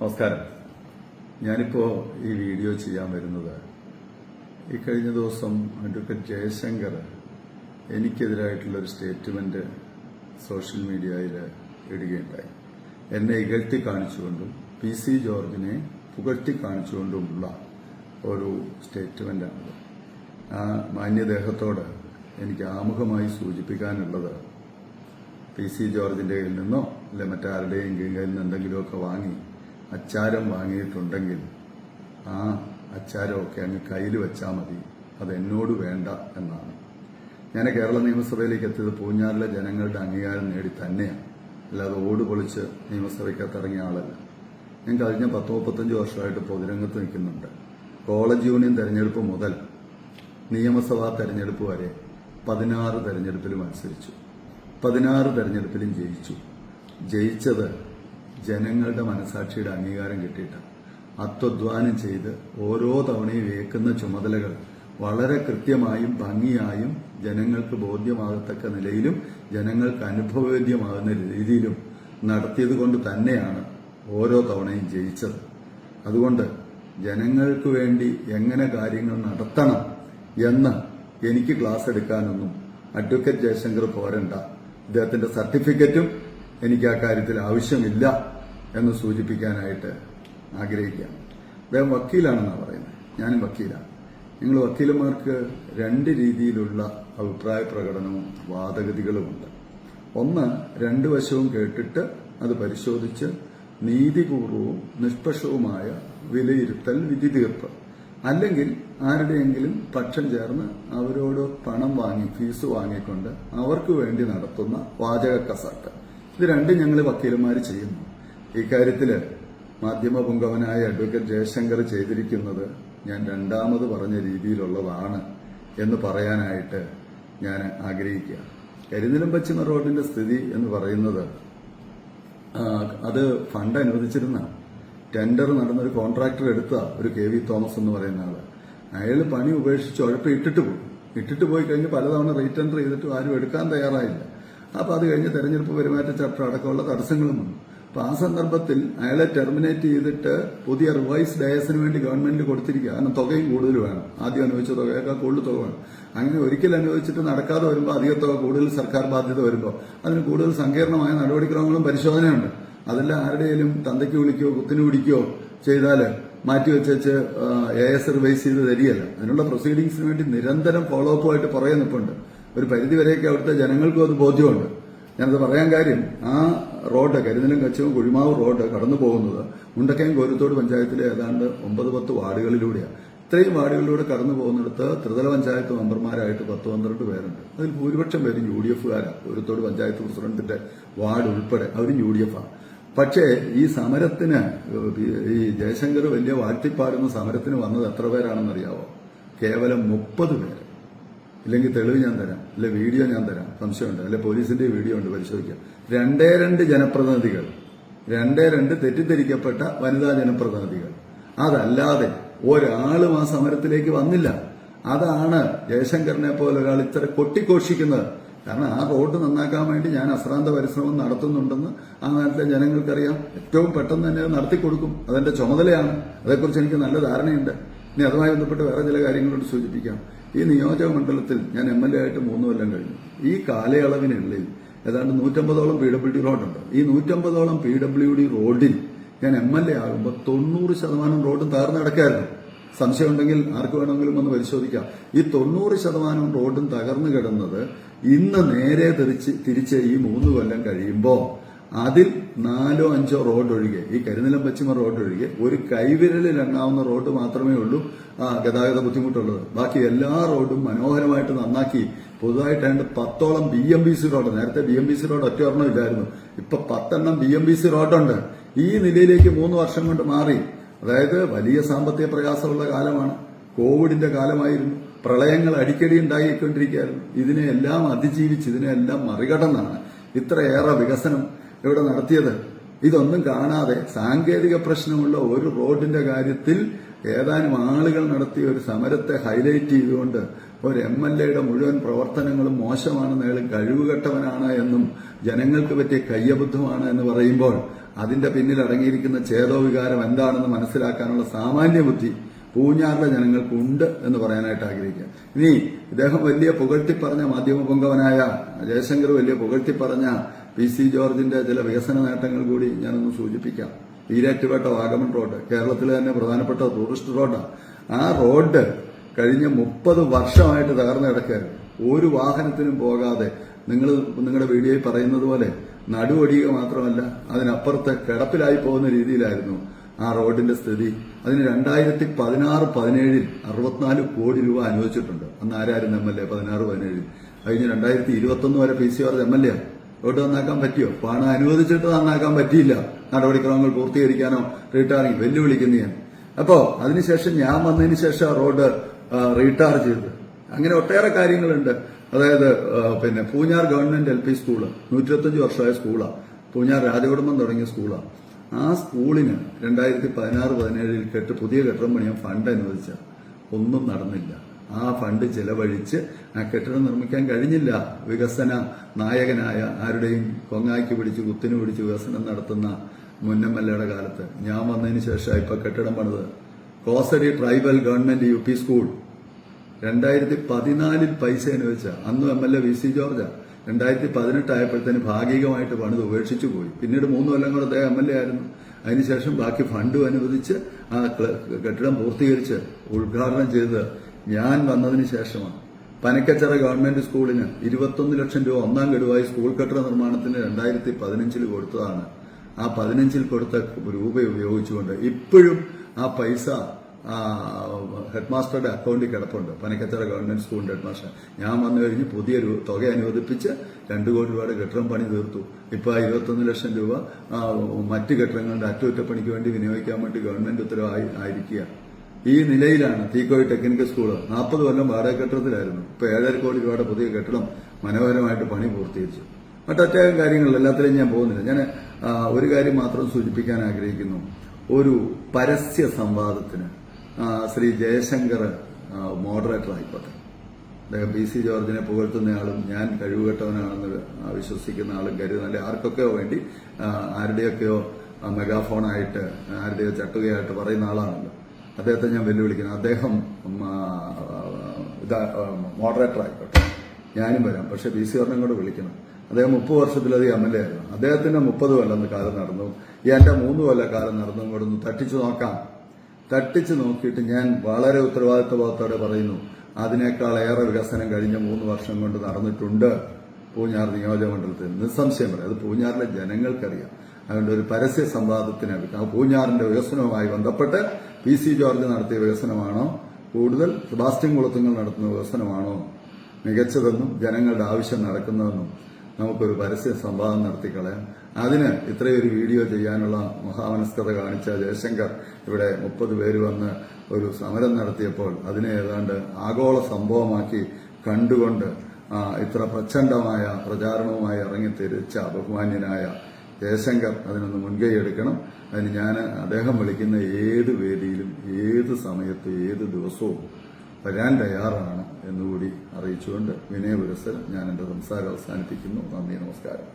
നമസ്കാരം. ഞാനിപ്പോ ഈ വീഡിയോ ചെയ്യാൻ വരുന്നത് ഈ കഴിഞ്ഞ ദിവസം അഡ്വക്കേറ്റ് ജയശങ്കർ എനിക്കെതിരായിട്ടുള്ള ഒരു സ്റ്റേറ്റ്മെന്റ് സോഷ്യൽ മീഡിയയിൽ ഇടുകയുണ്ടായി. എന്നെ ഇകഴ്ത്തി കാണിച്ചുകൊണ്ടും പി സി ജോർജിനെ പുകഴ്ത്തി കാണിച്ചുകൊണ്ടുമുള്ള ഒരു സ്റ്റേറ്റ്മെന്റാണത്. ആ മാന്യദേഹത്തോട് എനിക്ക് ആമുഖമായി സൂചിപ്പിക്കാനുള്ളത് പി സി ജോർജിന്റെ കയ്യിൽ നിന്നോ അല്ലെ മറ്റാരുടെയും കയ്യിൽ നിന്ന് എന്തെങ്കിലുമൊക്കെ വാങ്ങി അച്ചാരം വാങ്ങിയിട്ടുണ്ടെങ്കിൽ ആ അച്ചാരമൊക്കെ അങ്ങ് കയ്യിൽ വെച്ചാൽ മതി. അത് എന്നോട് വേണ്ട എന്നാണ്. ഞാൻ കേരള നിയമസഭയിലേക്ക് എത്തിയത് പൂഞ്ഞാറിലെ ജനങ്ങളുടെ അംഗീകാരം നേടി തന്നെയാണ്. അല്ലാതെ ഓട് പൊളിച്ച് നിയമസഭയ്ക്കകത്ത് ഇറങ്ങിയ ആളല്ല. ഞാൻ കഴിഞ്ഞ പത്ത് മുപ്പത്തഞ്ച് വർഷമായിട്ട് പൊതുരംഗത്ത് നിൽക്കുന്നുണ്ട്. കോളേജ് യൂണിയൻ തെരഞ്ഞെടുപ്പ് മുതൽ നിയമസഭാ തെരഞ്ഞെടുപ്പ് വരെ പതിനാറ് തെരഞ്ഞെടുപ്പിൽ മത്സരിച്ചു. പതിനാറ് തെരഞ്ഞെടുപ്പിലും ജയിച്ചു. ജയിച്ചത് ജനങ്ങളുടെ മനസാക്ഷിയുടെ അംഗീകാരം കിട്ടിയിട്ട് അത്വധ്വാനം ചെയ്ത് ഓരോ തവണയും ഏക്കുന്ന ചുമതലകൾ വളരെ കൃത്യമായും ഭംഗിയായും ജനങ്ങൾക്ക് ബോധ്യമാകത്തക്ക നിലയിലും ജനങ്ങൾക്ക് അനുഭവവേദ്യമാകുന്ന രീതിയിലും നടത്തിയത് കൊണ്ട് തന്നെയാണ് ഓരോ തവണയും ജയിച്ചത്. അതുകൊണ്ട് ജനങ്ങൾക്ക് വേണ്ടി എങ്ങനെ കാര്യങ്ങൾ നടത്തണം എന്ന് എനിക്ക് ക്ലാസ് എടുക്കാനൊന്നും അഡ്വക്കേറ്റ് ജയശങ്കർ പോരണ്ട. അദ്ദേഹത്തിന്റെ സർട്ടിഫിക്കറ്റും എനിക്ക് ആ കാര്യത്തിൽ ആവശ്യമില്ല. എന്ന് സൂചിപ്പിക്കാനായിട്ട് ആഗ്രഹിക്കുകയാണ് അദ്ദേഹം വക്കീലാണെന്നാണ് പറയുന്നത്. ഞാനും വക്കീലാണ് നിങ്ങൾ വക്കീലന്മാർക്ക് രണ്ട് രീതിയിലുള്ള അഭിപ്രായ പ്രകടനവും വാദഗതികളുമുണ്ട് ഒന്ന് രണ്ടു വശവും കേട്ടിട്ട് അത് പരിശോധിച്ച് നീതിപൂർവവും നിഷ്പക്ഷവുമായ വിലയിരുത്തൽ വിധി തീർപ്പ് അല്ലെങ്കിൽ ആരുടെയെങ്കിലും പക്ഷം ചേർന്ന് അവരോട് പണം വാങ്ങി ഫീസ് വാങ്ങിക്കൊണ്ട് അവർക്ക് വേണ്ടി നടത്തുന്ന വാചക കസാക്ക് ഇത് രണ്ടും ഞങ്ങൾ വക്കീലന്മാർ ചെയ്യുന്നു. ഇക്കാര്യത്തിൽ മാധ്യമ പുങ്കവനായ അഡ്വക്കേറ്റ് ജയശങ്കർ ചെയ്തിരിക്കുന്നത് ഞാൻ രണ്ടാമത് പറഞ്ഞ രീതിയിലുള്ളതാണ് എന്ന് പറയാനായിട്ട് ഞാൻ ആഗ്രഹിക്കുക. കരിനിലം പശ്ചിമ റോഡിന്റെ സ്ഥിതി എന്ന് പറയുന്നത് അത് ഫണ്ട് അനുവദിച്ചിരുന്ന ടെൻഡർ നടന്നൊരു കോൺട്രാക്ടർ എടുത്ത ഒരു കെ വി തോമസ് എന്ന് പറയുന്ന ആൾ. അയാൾ പണി ഉപേക്ഷിച്ച് ഉഴപ്പ് ഇട്ടിട്ട് പോയി. ഇട്ടിട്ട് പോയി കഴിഞ്ഞ് പലതവണ റീടെൻഡർ ചെയ്തിട്ടും ആരും എടുക്കാൻ തയ്യാറായില്ല. അപ്പൊ അത് കഴിഞ്ഞ് തെരഞ്ഞെടുപ്പ് പെരുമാറ്റച്ചട്ടം അടക്കമുള്ള തടസ്സങ്ങളും വന്നു. അപ്പൊ ആ സന്ദർഭത്തിൽ അയാളെ ടെർമിനേറ്റ് ചെയ്തിട്ട് പുതിയ റിവൈസ് ഡയസിന് വേണ്ടി ഗവൺമെന്റ് കൊടുത്തിരിക്കുക. കാരണം തുകയും കൂടുതൽ വേണം. ആദ്യം അനുവദിച്ച തുകയേക്കാൾ കൂടുതൽ തുക വേണം. അങ്ങനെ ഒരിക്കൽ അനുവദിച്ചിട്ട് നടക്കാതെ വരുമ്പോൾ അധിക തുക കൂടുതൽ സർക്കാർ ബാധ്യത വരുമ്പോൾ അതിന് കൂടുതൽ സങ്കീർണമായ നടപടിക്രമങ്ങളും പരിശോധനയുണ്ട്. അതെല്ലാം ആരുടെയും തന്തയ്ക്ക് വിളിക്കോ കുത്തിന് പിടിക്കോ ചെയ്താൽ മാറ്റിവെച്ച് എ എസ് റിവൈസ് ചെയ്ത് തരികയല്ല. അതിനുള്ള പ്രൊസീഡിങ്സിന് വേണ്ടി നിരന്തരം ഫോളോ അപ്പ് ആയിട്ട് പുറകെ നിൽപ്പുണ്ട് ഒരു പരിധിവരെയൊക്കെ അവിടുത്തെ ജനങ്ങൾക്കും അത് ബോധ്യമുണ്ട്. ഞാനത് പറയാൻ കാര്യം ആ റോഡ് കരുതലും കച്ചവും കുഴിമാവ് റോഡ് കടന്നു പോകുന്നത് മുണ്ടക്കയം കോരുത്തോട് പഞ്ചായത്തിലെ ഏതാണ്ട് ഒമ്പത് പത്ത് വാർഡുകളിലൂടെയാണ്. ഇത്രയും വാർഡുകളിലൂടെ കടന്നു പോകുന്നിടത്ത് ത്രിതല പഞ്ചായത്ത് മെമ്പർമാരായിട്ട് പത്ത് പന്ത്രണ്ട് പേരുണ്ട്. അതിൽ ഭൂരിപക്ഷം പേരും യു ഡി എഫുകാരാണ് ഒരുത്തോട് പഞ്ചായത്ത് പ്രസിഡന്റിന്റെ വാർഡ് ഉൾപ്പെടെ അവരും യു ഡി എഫാണ് പക്ഷേ ഈ സമരത്തിന് ഈ ജയശങ്കർ വലിയ വാഴ്ത്തിപ്പാടുന്ന സമരത്തിന് വന്നത് എത്ര പേരാണെന്നറിയാവോ? കേവലം മുപ്പത് പേര്. ഇല്ലെങ്കിൽ തെളിവ് ഞാൻ തരാം. അല്ലെ വീഡിയോ ഞാൻ തരാം. സംശയമുണ്ട്. അല്ലെ പോലീസിന്റെ വീഡിയോ ഉണ്ട്. പരിശോധിക്കാം. രണ്ടേ രണ്ട് ജനപ്രതിനിധികൾ രണ്ടേ രണ്ട് തെറ്റിദ്ധരിക്കപ്പെട്ട വനിതാ ജനപ്രതിനിധികൾ. അതല്ലാതെ ഒരാളും ആ സമരത്തിലേക്ക് വന്നില്ല. അതാണ് ജയശങ്കറിനെ പോലെ ഒരാൾ ഇത്ര കൊട്ടിഘോഷിക്കുന്നത്. കാരണം ആ റോഡ് നന്നാക്കാൻ വേണ്ടി ഞാൻ അശ്രാന്ത പരിശ്രമം നടത്തുന്നുണ്ടെന്ന് ആ നാട്ടിലെ ജനങ്ങൾക്കറിയാം. ഏറ്റവും പെട്ടെന്ന് തന്നെ നടത്തി കൊടുക്കും. അതെന്റെ ചുമതലയാണ്. അതേക്കുറിച്ച് എനിക്ക് നല്ല ധാരണയുണ്ട്. ഇനി അതുമായി ബന്ധപ്പെട്ട് വേറെ ചില കാര്യങ്ങളോട് സൂചിപ്പിക്കാം. ഈ നിയോജക മണ്ഡലത്തിൽ ഞാൻ എം എൽ എ ആയിട്ട് മൂന്ന് കൊല്ലം കഴിഞ്ഞു. ഈ കാലയളവിനുള്ളിൽ ഏതാണ്ട് നൂറ്റമ്പതോളം പി ഡബ്ല്യു ഡി റോഡുണ്ട്. ഈ നൂറ്റമ്പതോളം പി ഡബ്ല്യു ഡി റോഡിൽ ഞാൻ എം എൽ എ ആകുമ്പോൾ തൊണ്ണൂറ് ശതമാനം റോഡും തകർന്നു കിടക്കായിരുന്നു. സംശയമുണ്ടെങ്കിൽ ആർക്ക് വേണമെങ്കിലും ഒന്ന് പരിശോധിക്കാം. ഈ തൊണ്ണൂറ് ശതമാനം റോഡും തകർന്നു കിടന്നത് ഇന്ന് നേരെ തിരിച്ച് തിരിച്ച് ഈ മൂന്ന് കൊല്ലം കഴിയുമ്പോൾ അതിൽ നാലോ അഞ്ചോ റോഡ് ഒഴികെ ഈ കരിനിലം പശ്ചിമ റോഡ് ഒഴികെ ഒരു കൈവിരലിൽ എണ്ണാവുന്ന റോഡ് മാത്രമേ ഉള്ളൂ ആ, ഗതാഗത ബുദ്ധിമുട്ടുള്ളത്. ബാക്കി എല്ലാ റോഡും മനോഹരമായിട്ട് നന്നാക്കി പുതുതായിട്ട് ഏതാണ്ട് പത്തോളം B M B C road നേരത്തെ B M B C road ഒറ്റ ഒരെണ്ണം ഇല്ലായിരുന്നു. ഇപ്പൊ പത്തെണ്ണം ബി എം ബി സി റോഡുണ്ട്. ഈ നിലയിലേക്ക് മൂന്ന് വർഷം കൊണ്ട് മാറി. അതായത് വലിയ സാമ്പത്തിക പ്രയാസമുള്ള കാലമാണ്. കോവിഡിന്റെ കാലമായിരുന്നു. പ്രളയങ്ങൾ അടിക്കടി ഉണ്ടായിക്കൊണ്ടിരിക്കുകയായിരുന്നു. ഇതിനെയെല്ലാം അതിജീവിച്ച് ഇതിനെയെല്ലാം മറികടന്നാണ്. ഇത്രയേറെ വികസനം ഇവിടെ നടത്തിയത്. ഇതൊന്നും കാണാതെ സാങ്കേതിക പ്രശ്നമുള്ള ഒരു റോഡിന്റെ കാര്യത്തിൽ ഏതാനും ആളുകൾ നടത്തിയ ഒരു സമരത്തെ ഹൈലൈറ്റ് ചെയ്തുകൊണ്ട് ഒരു എം എൽ എയുടെ മുഴുവൻ പ്രവർത്തനങ്ങളും മോശമാണെന്ന് അയാൾ കഴിവുകെട്ടവനാണ് എന്നും ജനങ്ങൾക്ക് പറ്റിയ കയ്യബദ്ധമാണ് എന്ന് പറയുമ്പോൾ അതിന്റെ പിന്നിൽ അടങ്ങിയിരിക്കുന്ന ചേതോവികാരം എന്താണെന്ന് മനസ്സിലാക്കാനുള്ള സാമാന്യ ബുദ്ധി പൂഞ്ഞാറിലെ ജനങ്ങൾക്കുണ്ട് എന്ന് പറയാനായിട്ട് ആഗ്രഹിക്കുക. ഇനി ഇദ്ദേഹം വലിയ പുകഴ്ത്തി പറഞ്ഞ മാധ്യമ പൊങ്കവനായ ജയശങ്കർ വലിയ പുകഴ്ത്തി പറഞ്ഞ പി സി ജോർജിന്റെ ചില വികസന നേട്ടങ്ങൾ കൂടി ഞാനൊന്ന് സൂചിപ്പിക്കാം. ഈരാറ്റുപേട്ട വാഗമൺ റോഡ് കേരളത്തിലെ തന്നെ പ്രധാനപ്പെട്ട ടൂറിസ്റ്റ് റോഡാണ് ആ റോഡ് കഴിഞ്ഞ മുപ്പത് വർഷമായിട്ട് തകർന്നു കിടക്കുകയാണ്. ഒരു വാഹനത്തിനും പോകാതെ നിങ്ങൾ നിങ്ങളുടെ വീഡിയോയിൽ പറയുന്നത് പോലെ നടുവൊടിയുക മാത്രമല്ല അതിനപ്പുറത്ത് കിടപ്പിലായി പോകുന്ന രീതിയിലായിരുന്നു ആ റോഡിന്റെ സ്ഥിതി. അതിന് രണ്ടായിരത്തി പതിനാറ് പതിനേഴിൽ അറുപത്തിനാല് കോടി രൂപ അനുവദിച്ചിട്ടുണ്ട്. അന്ന് ആരായിരുന്നു എം എൽ എ? പതിനാറ് പതിനേഴിൽ. കഴിഞ്ഞ് രണ്ടായിരത്തി ഇരുപത്തൊന്ന് വരെ P C R M L A road നന്നാക്കാൻ പറ്റിയോ? പണം അനുവദിച്ചിട്ട് നന്നാക്കാൻ പറ്റിയില്ല. നടപടിക്രമങ്ങൾ പൂർത്തീകരിക്കാനോ റീടാറിങ് വെല്ലുവിളിക്കുന്ന ഞാൻ. അപ്പോ അതിനുശേഷം ഞാൻ വന്നതിന് ശേഷം റോഡ് റീടാർ ചെയ്ത്. അങ്ങനെ ഒട്ടേറെ കാര്യങ്ങളുണ്ട്. അതായത് പിന്നെ Poonjar government L P school നൂറ്റിരുപത്തഞ്ച് വർഷമായ സ്കൂളാണ് പൂഞ്ഞാർ രാജകുടുംബം തുടങ്ങിയ സ്കൂളാണ് ആ സ്കൂളിന് രണ്ടായിരത്തി പതിനാറ് പതിനേഴിൽ കെട്ട് പുതിയ കെട്ടിടം പണിയാൻ ഫണ്ട് അനുവദിച്ച. ഒന്നും നടന്നില്ല. ആ ഫണ്ട് ചെലവഴിച്ച് ആ കെട്ടിടം നിർമ്മിക്കാൻ കഴിഞ്ഞില്ല. വികസന നായകനായ ആരുടെയും കൊങ്ങാക്കി പിടിച്ച് കുത്തിനു പിടിച്ച് വികസനം നടത്തുന്ന മുന്നമ്മല്ലയുടെ കാലത്ത്. ഞാൻ വന്നതിന് ശേഷം ഇപ്പൊ കെട്ടിടം പണിത് Kosadi tribal government U P school. രണ്ടായിരത്തി പതിനാലിൽ പൈസ അനുവദിച്ച അന്നും M L A V C George രണ്ടായിരത്തി പതിനെട്ടായപ്പോഴത്തേന് ഭാഗികമായിട്ട് പണിത് ഉപേക്ഷിച്ചു പോയി. പിന്നീട് മൂന്ന് കൊല്ലം കൂടെ അദ്ദേഹം എം എൽ എ ആയിരുന്നു. അതിനുശേഷം ബാക്കി ഫണ്ടും അനുവദിച്ച് ആ കെട്ടിടം പൂർത്തീകരിച്ച് ഉദ്ഘാടനം ചെയ്ത് ഞാൻ വന്നതിന് ശേഷമാണ്. പനക്കച്ചറ ഗവൺമെന്റ് സ്കൂളിന് ഇരുപത്തൊന്ന് ലക്ഷം രൂപ ഒന്നാം ഗഡുവായി സ്കൂൾ കെട്ടിട നിർമ്മാണത്തിന് രണ്ടായിരത്തി പതിനഞ്ചിൽ കൊടുത്തതാണ്. ആ പതിനഞ്ചിൽ കൊടുത്ത രൂപ ഉപയോഗിച്ചുകൊണ്ട് ഇപ്പോഴും ആ പൈസ ഹെഡ് മാസ്റ്ററുടെ അക്കൗണ്ടിൽ കിടപ്പുണ്ട്. പനക്കച്ചറ ഗവൺമെന്റ് സ്കൂളിന്റെ ഹെഡ് മാസ്റ്റർ ഞാൻ വന്നു കഴിഞ്ഞ് പുതിയ തുക അനുവദിപ്പിച്ച് രണ്ടു കോടി രൂപയുടെ കെട്ടിടം പണി തീർത്തു. ഇപ്പൊ ആ ഇരുപത്തൊന്ന് ലക്ഷം രൂപ മറ്റ് കെട്ടിടങ്ങളുടെ അറ്റകുറ്റപ്പണിക്ക് വേണ്ടി വിനിയോഗിക്കാൻ വേണ്ടി ഗവൺമെന്റ് ഉത്തരവായി ആയിരിക്കുക ഈ നിലയിലാണ് തീക്കോയി ടെക്നിക്കൽ സ്കൂൾ നാൽപ്പത് കൊല്ലം വാടക കെട്ടിടത്തിലായിരുന്നു. ഇപ്പൊ ഏഴര കോടി രൂപയുടെ പുതിയ കെട്ടിടം മനോഹരമായിട്ട് പണി പൂർത്തീകരിച്ചു. മറ്റത്യാവശ്യം കാര്യങ്ങളിൽ എല്ലാത്തിലും ഞാൻ പോകുന്നില്ല. ഞാൻ ഒരു കാര്യം മാത്രം സൂചിപ്പിക്കാൻ ആഗ്രഹിക്കുന്നു. ഒരു പരസ്യ സംവാദത്തിന് ശ്രീ ജയശങ്കർ മോഡറേറ്റർ ആയിക്കോട്ടെ. അദ്ദേഹം പി സി ജോർജിനെ പുകഴ്ത്തുന്നയാളും ഞാൻ കഴിവുകെട്ടവനാണെന്ന് വിശ്വസിക്കുന്ന ആളും കരുതുന്ന അല്ലെ ആർക്കൊക്കെയോ വേണ്ടി ആരുടെയൊക്കെയോ മെഗാഫോണായിട്ട് ആരുടെയോ ചട്ടുകയായിട്ട് പറയുന്ന ആളാണല്ലോ. അദ്ദേഹത്തെ ഞാൻ വെല്ലുവിളിക്കുന്നു. അദ്ദേഹം മോഡറേറ്റർ ആയിക്കോട്ടെ. ഞാനും വരാം. പക്ഷെ പി സി ജോർജിനെ കൂടെ വിളിക്കണം. അദ്ദേഹം മുപ്പത് വർഷത്തിലധികം എം എൽ എ ആയിരുന്നു. അദ്ദേഹത്തിന്റെ മുപ്പത് കൊല്ലം കാലം നടന്നു. എന്റെ മൂന്ന് കൊല്ല കാലം നടന്നു. ഒന്ന് തട്ടിച്ചു നോക്കാം. തട്ടിച്ചു നോക്കിയിട്ട് ഞാൻ വളരെ ഉത്തരവാദിത്വബോധത്തോടെ പറയുന്നു അതിനേക്കാൾ ഏറെ വികസനം കഴിഞ്ഞ മൂന്ന് വർഷം കൊണ്ട് നടന്നിട്ടുണ്ട് പൂഞ്ഞാർ നിയോജകമണ്ഡലത്തിൽ നിസ്സംശയം പറയാം. അത് പൂഞ്ഞാറിലെ ജനങ്ങൾക്കറിയാം. അതുകൊണ്ട് ഒരു പരസ്യ സംവാദത്തിന് പൂഞ്ഞാറിന്റെ വികസനവുമായി ബന്ധപ്പെട്ട് പി സി ജോർജ് നടത്തിയ വികസനമാണോ? കൂടുതൽ സെബാസ്റ്റ്യൻ കുളത്തുങ്ങൾ നടത്തുന്ന വികസനമാണോ? മികച്ചതെന്നും ജനങ്ങളുടെ ആവശ്യം നടക്കുന്നതെന്നും നമുക്കൊരു പരസ്യ സംവാദം നടത്തിക്കളയാം. അതിന് ഇത്രയൊരു വീഡിയോ ചെയ്യാനുള്ള മഹാമനസ്കത കാണിച്ച ജയശങ്കർ ഇവിടെ മുപ്പത് പേര് വന്ന് ഒരു സമരം നടത്തിയപ്പോൾ അതിനെ ഏതാണ്ട് ആഗോള സംഭവമാക്കി കണ്ടുകൊണ്ട് ഇത്ര പ്രചണ്ഡമായ പ്രചാരണവുമായി ഇറങ്ങിത്തിരിച്ച ബഹുമാന്യനായ ജയശങ്കർ അതിനൊന്ന് മുൻകൈ എടുക്കണം. അതിന് ഞാൻ അദ്ദേഹം വിളിക്കുന്ന ഏത് വേദിയിലും ഏത് സമയത്ത് ഏത് ദിവസവും വരാൻ തയ്യാറാണ് എന്നുകൂടി അറിയിച്ചുകൊണ്ട് വിനയ പുരസ്സരം ഞാൻ എന്റെ സംസാരം അവസാനിപ്പിക്കുന്നു. നന്ദി നമസ്കാരം.